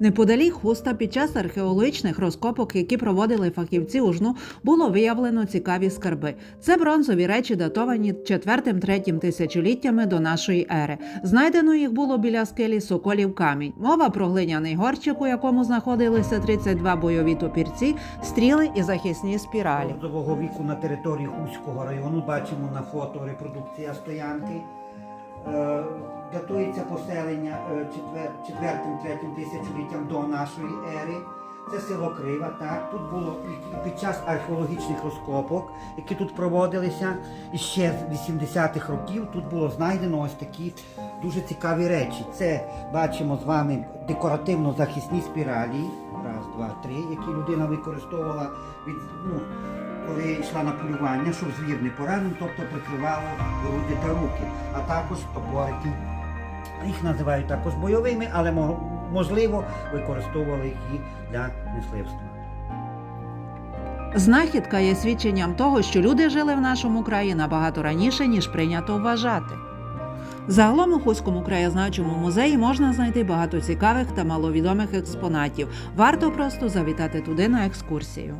Неподалік хуста під час археологічних розкопок, які проводили фахівці ужну, було виявлено цікаві скарби. Це бронзові речі, датовані 4-3 тисячоліттями до нашої ери. Знайдено їх було біля скелі Соколів камінь. Мова про глиняний горщик, у якому знаходилися 32 бойові топірці, стріли і захисні спіралі. Бронзового віку на території Хуського району бачимо на фото репродукція стоянки. Е, Датується поселення 4-3 тисячоліттям до нашої ери. Це село Крива, так. Тут було під час археологічних розкопок, які тут проводилися, і ще з 80-х років тут було знайдено ось такі дуже цікаві речі. Це бачимо з вами декоративно-захисні спіралі. Раз, два, три, які людина використовувала від ну, коли йшла на полювання, щоб звір не поранив, тобто прикривало груди та руки, а також топорики. Їх називають також бойовими, але можливо використовували їх і для мисливства. Знахідка є свідченням того, що люди жили в нашому краї набагато раніше, ніж прийнято вважати. Загалом у Хуському краєзнавчому музеї можна знайти багато цікавих та маловідомих експонатів. Варто просто завітати туди на екскурсію.